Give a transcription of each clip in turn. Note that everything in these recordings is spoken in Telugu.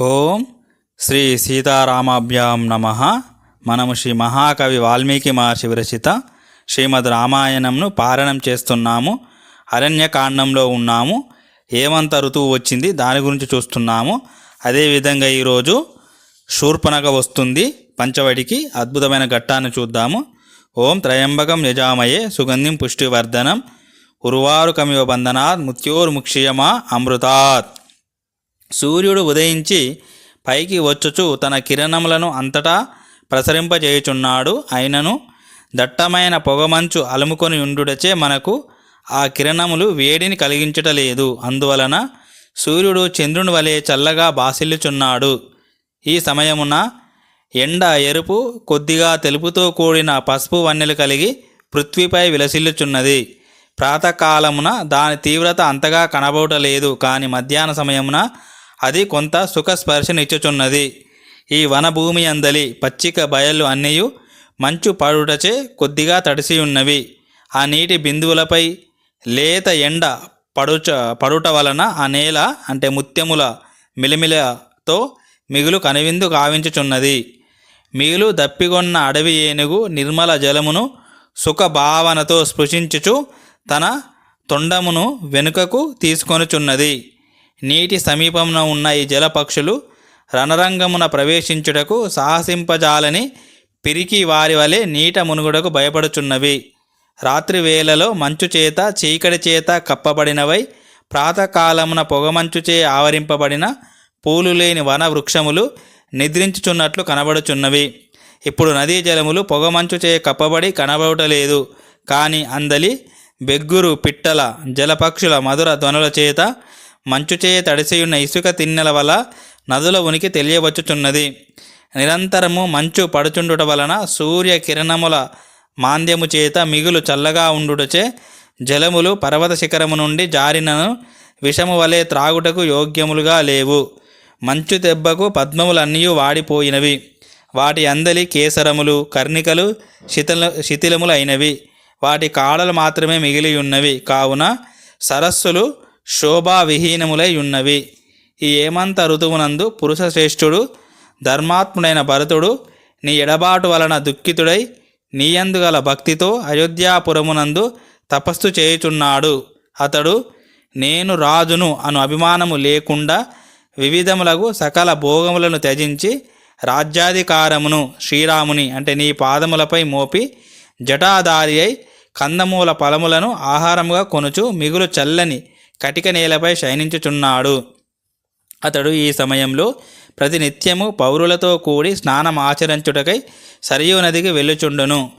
ఓం శ్రీ సీతారామాభ్యాం నమ. మనము శ్రీ మహాకవి వాల్మీకి మహర్షి విరచిత శ్రీమద్ రామాయణంను పారాయణం చేస్తున్నాము. అరణ్యకాండంలో ఉన్నాము. ఏమంత ఋతువు వచ్చింది. దాని గురించి చూస్తున్నాము. అదేవిధంగా ఈరోజు శూర్పణగ వస్తుంది. పంచవడికి అద్భుతమైన ఘట్టాన్ని చూద్దాము. ఓం త్రయంబకం యజామయే సుగంధిం పుష్టివర్ధనం. ఉర్వారుకమివ బంధనాత్ ముత్యోర్ముక్షియమా అమృతాత్. సూర్యుడు ఉదయించి పైకి వచ్చుచు తన కిరణములను అంతటా ప్రసరింపజేయుచున్నాడు. అయినను దట్టమైన పొగమంచు అలుముకొని ఉండుడచే మనకు ఆ కిరణములు వేడిని కలిగించటలేదు. అందువలన సూర్యుడు చంద్రుని వలె చల్లగా బాసిల్లుచున్నాడు. ఈ సమయమున ఎండ ఎరుపు కొద్దిగా తెలుపుతో కూడిన పసుపు వన్నెలు కలిగి పృథ్వీపై విలసిల్లుచున్నది. ప్రాతకాలమున దాని తీవ్రత అంతగా కనబడటలేదు కానీ మధ్యాహ్న సమయమున అది కొంత సుఖస్పర్శనిచ్చుచున్నది. ఈ వనభూమి అందలి పచ్చిక బయళ్ళు అన్నీయు మంచు పడుటచే కొద్దిగా తడిసి ఉన్నవి ఆ నీటి బిందువులపై లేత ఎండ పడుచ పడుట వలన ఆ నేల అంటే ముత్యముల మిలిమిలతో మిగులు కనువిందు కావించుచున్నది మిగులు దప్పిగొన్న అడవి ఏనుగు నిర్మల జలమును సుఖభావనతో స్పృశించుచు తన తొండమును వెనుకకు తీసుకొనుచున్నది. నీటి సమీపమున ఉన్న ఈ జలపక్షులు రణరంగమున ప్రవేశించుటకు సాహసింపజాలని పిరికి వారి వలె నీట మునుగుడకు భయపడుచున్నవి. రాత్రి వేళలో మంచు చేత చీకటి చేత కప్పబడినవై ప్రాతకాలమున పొగమంచుచే ఆవరింపబడిన పూలు లేని వన వృక్షములు నిద్రించుచున్నట్లు కనబడుచున్నవి. ఇప్పుడు నదీ జలములు పొగమంచుచే కప్పబడి కనబడటలేదు. కానీ అందలి బెగ్గురు పిట్టల జలపక్షుల మధుర ధ్వనుల చేత మంచుచేయ తడిసియున్న ఇసుక తిన్నెల వల్ల నదుల ఉనికి తెలియవచ్చుచున్నది. నిరంతరము మంచు పడుచుండుట వలన సూర్య కిరణముల మాంద్యము చేత మిగులు చల్లగా ఉండుటచే జలములు పర్వత శిఖరము నుండి జారినను విషము వలె త్రాగుటకు యోగ్యములుగా లేవు. మంచు దెబ్బకు పద్మములన్నీ వాడిపోయినవి. వాటి అందలి కేసరములు కర్ణికలు శిథిల శిథిలములైనవి. వాటి కాడలు మాత్రమే మిగిలి ఉన్నవి కావున సరస్సులు శోభావిహీనములై ఉన్నవి ఈ ఏమంత ఋతువునందు పురుష శ్రేష్ఠుడు ధర్మాత్ముడైన భరతుడు నీ ఎడబాటు వలన దుఃఖితుడై నీయందు గల భక్తితో అయోధ్యాపురమునందు తపస్సు చేయుచున్నాడు. అతడు నేను రాజును అను అభిమానము లేకుండా వివిధములకు సకల భోగములను త్యజించి రాజ్యాధికారమును శ్రీరాముని అంటే నీ పాదములపై మోపి జటాధారి అయి కందమూల ఫలములను ఆహారముగా కొనుచు మిగులు చల్లని కటిక నేలపై శయనించుచున్నాడు. అతడు ఈ సమయంలో ప్రతినిత్యము పౌరులతో కూడి స్నానం ఆచరించుటకై సరియు నదికి వెళ్ళుచుండును.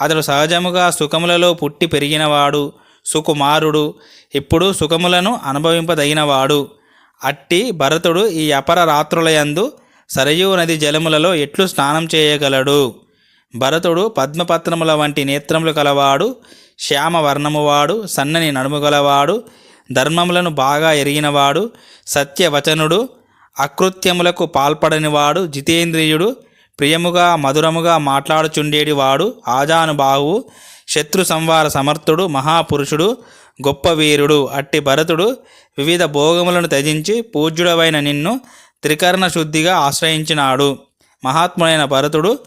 అతడు సహజముగా సుఖములలో పుట్టి పెరిగినవాడు సుకుమారుడు ఇప్పుడు సుఖములను అనుభవింపదగినవాడు. అట్టి భరతుడు ఈ అపర రాత్రులయందు సరయూ నది జలములలో ఎట్లు స్నానం చేయగలడు? భరతుడు పద్మపత్రముల వంటి నేత్రములు కలవాడు శ్యామవర్ణమువాడు సన్నని నడుము గలవాడు ధర్మములను బాగా ఎరిగినవాడు సత్యవచనుడు అకృత్యములకు పాల్పడనివాడు జితేంద్రియుడు ప్రియముగా మధురముగా మాట్లాడుచుండేటి వాడు ఆజానుబాహువు శత్రు సంవార సమర్థుడు మహాపురుషుడు గొప్ప వీరుడు అట్టి భరతుడు వివిధ భోగములను త్యజించి పూజ్యుడవైన నిన్ను త్రికరణ శుద్ధిగా ఆశ్రయించినాడు. మహాత్ముడైన భరతుడు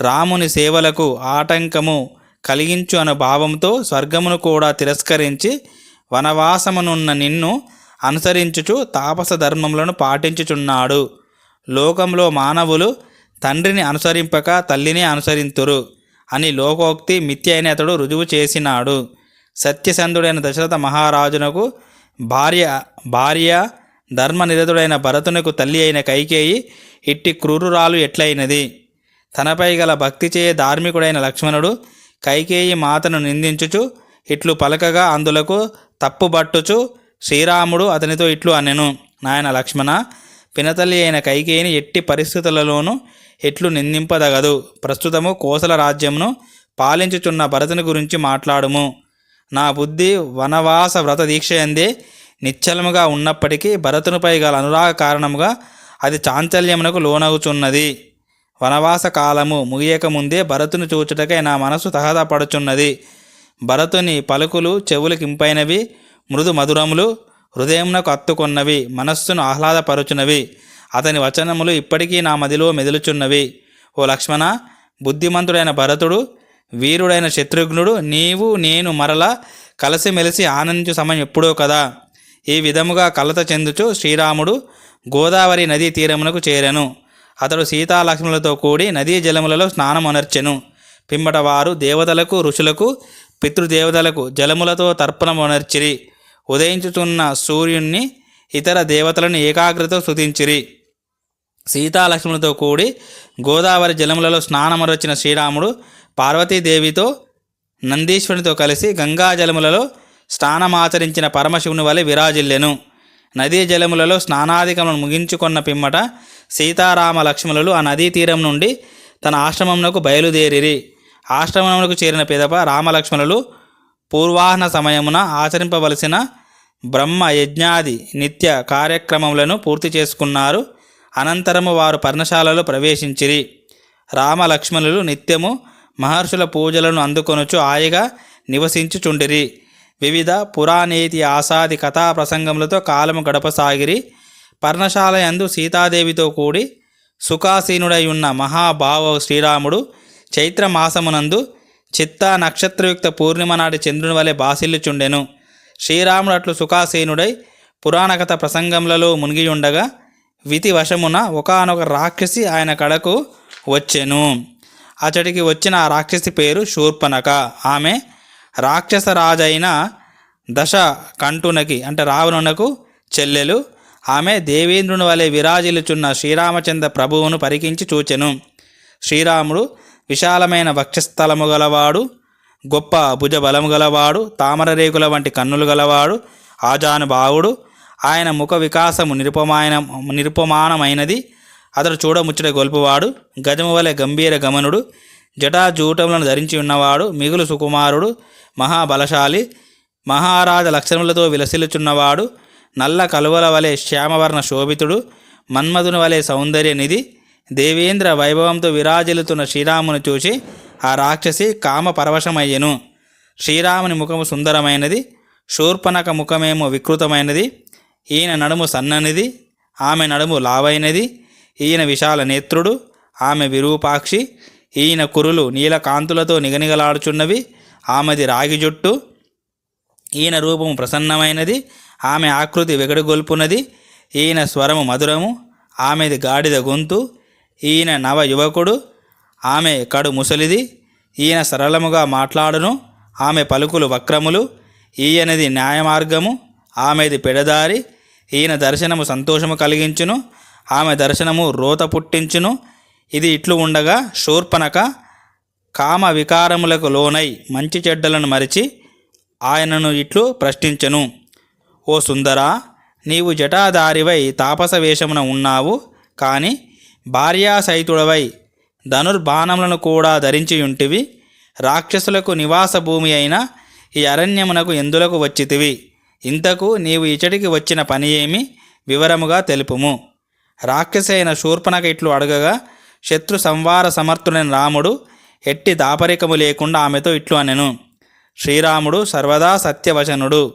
రాముని సేవలకు ఆటంకము కలిగించు అనే భావంతో స్వర్గమును కూడా తిరస్కరించి వనవాసమునున్న నిన్ను అనుసరించుచు తాపస ధర్మములను పాటించుచున్నాడు. లోకంలో మానవులు తండ్రిని అనుసరింపక తల్లిని అనుసరింతురు అని లోకోక్తి మిథ్య అయిన అతడు రుజువు చేసినాడు. సత్యసంధుడైన దశరథ మహారాజునకు భార్య భార్య ధర్మనిరతుడైన భరతునకు తల్లి అయిన కైకేయి ఇట్టి క్రూరురాలు ఎట్లయినది? తనపై గల భక్తి చేయ ధార్మికుడైన లక్ష్మణుడు కైకేయి మాతను నిందించుచు ఇట్లు పలకగా అందులకు తప్పుబట్టుచు శ్రీరాముడు అతనితో ఇట్లు అనెను నాయన లక్ష్మణ పినతల్లి అయిన కైకేయిని ఎట్టి పరిస్థితులలోనూ ఎట్లు నిందింపదగదు. ప్రస్తుతము కోసల రాజ్యమును పాలించుచున్న భరతుని గురించి మాట్లాడుము. నా బుద్ధి వనవాస వ్రత దీక్ష ఎందే నిశ్చలముగా ఉన్నప్పటికీ భరతునిపై గల అనురాగ కారణముగా అది చాంచల్యమునకు లోనగుచున్నది. వనవాస కాలము ముగియకముందే భరతుని చూచుటకై నా మనసు తహదపడుచున్నది భరతుని పలుకులు చెవులకింపైనవి మృదు మధురములు హృదయమునకు అత్తుకొన్నవి మనస్సును ఆహ్లాదపరుచునవి. అతని వచనములు ఇప్పటికీ నా మదిలో మెదులుచున్నవి. ఓ లక్ష్మణ బుద్ధిమంతుడైన భరతుడు వీరుడైన శత్రుఘ్నుడు నీవు నేను మరల కలిసిమెలిసి ఆనందించు సమయం ఎప్పుడో కదా. ఈ విధముగా కలత చెందుచు శ్రీరాముడు గోదావరి నదీ తీరమునకు చేరెను. అతడు సీతాలక్ష్ములతో కూడి నదీ జలములలో స్నానమొనర్చెను. పిమ్మట వారు దేవతలకు ఋషులకు పితృదేవతలకు జలములతో తర్పణమునర్చిరి. ఉదయించుతున్న సూర్యుణ్ణి ఇతర దేవతలను ఏకాగ్రత స్తుతించిరి. సీతాలక్ష్ములతో కూడి గోదావరి జలములలో స్నానమరచిన శ్రీరాముడు పార్వతీదేవితో నందీశ్వరునితో కలిసి గంగా జలములలో స్నానమాచరించిన పరమశివుని వలె విరాజిల్లెను. నదీ జలములలో స్నానాధికములను ముగించుకున్న పిమ్మట సీతారామ లక్ష్మణులు ఆ నదీ తీరం నుండి తన ఆశ్రమంలో బయలుదేరిరి. ఆశ్రమమునకు చేరిన పిదప రామలక్ష్మణులు పూర్వాహ్న సమయమున ఆచరింపవలసిన బ్రహ్మ యజ్ఞాది నిత్య కార్యక్రమములను పూర్తి చేసుకున్నారు. అనంతరము వారు పర్ణశాలలో ప్రవేశించిరి. రామలక్ష్మణులు నిత్యము మహర్షుల పూజలను అందుకొనుచు హాయిగా నివసించుచుండిరి. వివిధ పురాణేతి ఆసాది కథా ప్రసంగములతో కాలము గడపసాగిరి. పర్ణశాల యందు సీతాదేవితో కూడి సుఖాసీనుడై ఉన్న మహాభావ శ్రీరాముడు చైత్ర మాసమునందు చిత్తా నక్షత్రయుక్త పూర్ణిమ నాటి చంద్రుని వలె బాసిల్లుచుండెను. శ్రీరాముడు అట్లు సుఖాసీనుడై పురాణకథ ప్రసంగములలో మునిగియుండగా విధి వశమున ఒకానొక రాక్షసి ఆయన కడకు వచ్చెను. అతడికి వచ్చిన ఆ రాక్షసి పేరు శూర్పణక. ఆమె రాక్షస రాజైన దశ కంటునకి అంటే రావణునకు చెల్లెలు. ఆమె దేవేంద్రుని వలె విరాజిల్లుచున్న శ్రీరామచంద్ర ప్రభువును పరికించి చూచెను. శ్రీరాముడు విశాలమైన వక్షస్థలము గలవాడు గొప్ప భుజ బలము గలవాడు తామర రేకుల వంటి కన్నులు గలవాడు ఆజానుభావుడు ఆయన ముఖ వికాసము నిరుపమాయన నిరుపమానమైనది. అతడు చూడముచ్చట గొల్పువాడు గజము వలె గంభీర గమనుడు. జటాజూటములను ధరించి ఉన్నవాడు మిగులు సుకుమారుడు మహాబలశాలి. మహారాజ లక్షణములతో విలసిల్లుచున్నవాడు నల్ల కలువల వలె శ్యామవర్ణ శోభితుడు. మన్మధుని వలె సౌందర్య నిధి దేవేంద్ర వైభవంతో విరాజిల్లుతున్న శ్రీరామును చూసి ఆ రాక్షసి కామ పరవశమయ్యెను. శ్రీరాముని ముఖము సుందరమైనది శూర్పణక ముఖమేమో వికృతమైనది ఈయన నడుము సన్ననిది ఆమె నడుము లావైనది ఈయన విశాల నేత్రుడు ఆమె విరూపాక్షి ఈయన కురులు నీలకాంతులతో నిగనిగలాడుచున్నవి ఆమెది రాగి జుట్టు ఈయన రూపము ప్రసన్నమైనది ఆమె ఆకృతి వెగడగొల్పునది ఈయన స్వరము మధురము ఆమెది గాడిద గొంతు ఈయన నవ యువకుడు ఆమె కడు ముసలిది ఈయన సరళముగా మాట్లాడును ఆమె పలుకులు వక్రములు ఈయనది న్యాయమార్గము ఆమెది పెడదారి ఈయన దర్శనము సంతోషము కలిగించును ఆమె దర్శనము రోత పుట్టించును ఇది ఇట్లు ఉండగా శూర్పణక కామ వికారములకు లోనై మంచి చెడ్డలను మరిచి ఆయనను ఇట్లు ప్రశ్నించను. ఓ సుందరా నీవు జటాదారివై తాపస వేషమున ఉన్నావు కానీ భార్యాసహితుడవై ధనుర్బాణములను కూడా ధరించియుంటివి. రాక్షసులకు నివాస భూమి అయిన ఈ అరణ్యమునకు ఎందులకు వచ్చితివి? ఇంతకు నీవు ఇచటికి వచ్చిన పని ఏమి? వివరముగా తెలుపుము. రాక్షసైన శూర్పణక ఇట్లు అడగగా శత్రు సంవార సమర్థుడైన రాముడు ఎట్టి దాపరికము లేకుండా ఆమెతో ఇట్లు అనెను. శ్రీరాముడు సర్వదా సత్యవచనుడు.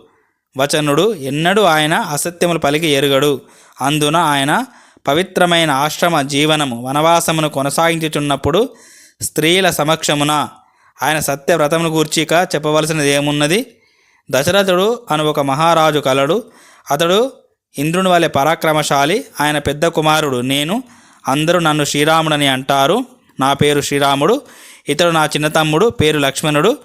వచనుడు ఎన్నడూ ఆయన అసత్యములు పలికి ఎరుగడు. అందున ఆయన పవిత్రమైన ఆశ్రమ జీవనము వనవాసమును కొనసాగించుచున్నప్పుడు స్త్రీల సమక్షమున ఆయన సత్యవ్రతమును గూర్చిక చెప్పవలసినది ఏమున్నది దశరథుడు అను ఒక మహారాజు కలడు. అతడు ఇంద్రుని వలె పరాక్రమశాలి. ఆయన పెద్ద కుమారుడు నేను. అందరూ నన్ను శ్రీరాముడని అంటారు. నా పేరు శ్రీరాముడు. ఇతడు నా చిన్న తమ్ముడు పేరు లక్ష్మణుడు.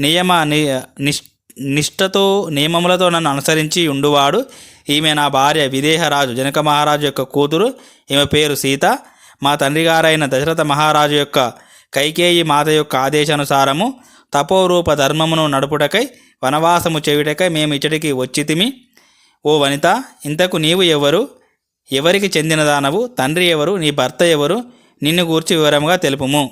నియమ ని నిష్ నిష్ఠతో నియమములతో నన్ను అనుసరించి ఉండువాడు. ఈమె నా భార్య విదేహరాజు జనక మహారాజు యొక్క కూతురు ఈమె పేరు సీత. మా తండ్రి గారైన దశరథ మహారాజు యొక్క కైకేయి మాత యొక్క ఆదేశానుసారము తపోరూప ధర్మమును నడుపుటకై వనవాసము చేయుటకై మేము ఇచ్చటికి వచ్చితిమి. ఓ వనిత ఇంతకు నీవు ఎవరు? ఎవరికి చెందినదానవు? తండ్రి ఎవరు? నీ భర్త ఎవరు? నిన్ను గూర్చి వివరముగా తెలుపుము.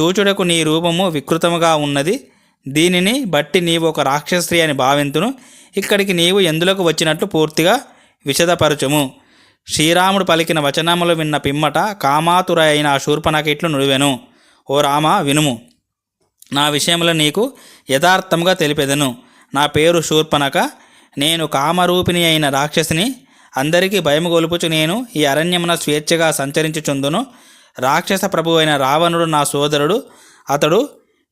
చూచుటకు నీ రూపము వికృతముగా ఉన్నది. దీనిని బట్టి నీవు ఒక రాక్షస్త్రీ అని భావింతును. ఇక్కడికి నీవు ఎందులోకి వచ్చినట్లు పూర్తిగా విశదపరచుము. శ్రీరాముడు పలికిన వచనములు విన్న పిమ్మట కామాతురై అయిన ఆ శూర్పణకి ఇట్లు నుడివెను. ఓ రామ వినుము. నా విషయంలో నీకు యథార్థముగా తెలిపెదను. నా పేరు శూర్పణక నేను కామరూపిణి అయిన రాక్షసిని. అందరికీ భయము గొలుపుచు నేను ఈ అరణ్యమున స్వేచ్ఛగా సంచరించుచుందును. రాక్షస ప్రభు అయిన రావణుడు నా సోదరుడు. అతడు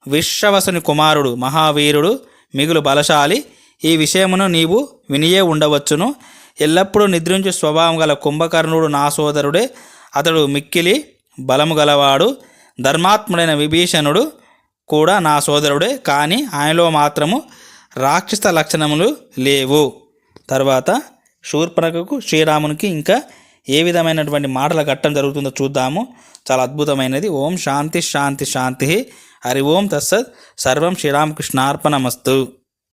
విశ్వవసుని కుమారుడు మహావీరుడు మిగులు బలశాలి. ఈ విషయమును నీవు వినియే ఉండవచ్చును. ఎల్లప్పుడూ నిద్రించు స్వభావం గల కుంభకర్ణుడు నా సోదరుడే. అతడు మిక్కిలి బలము గలవాడు ధర్మాత్ముడైన విభీషణుడు కూడా నా సోదరుడే. కానీ ఆయనలో మాత్రము రాక్షస లక్షణములు లేవు. తర్వాత శూర్పణకు శ్రీరామునికి ఇంకా ఏ విధమైనటువంటి మాటల ఘట్టం జరుగుతుందో చూద్దాము. చాలా అద్భుతమైనది. ఓం శాంతి శాంతి శాంతి. హరి ఓం తస్సత్. సర్వం శ్రీరామకృష్ణార్పణమస్తు.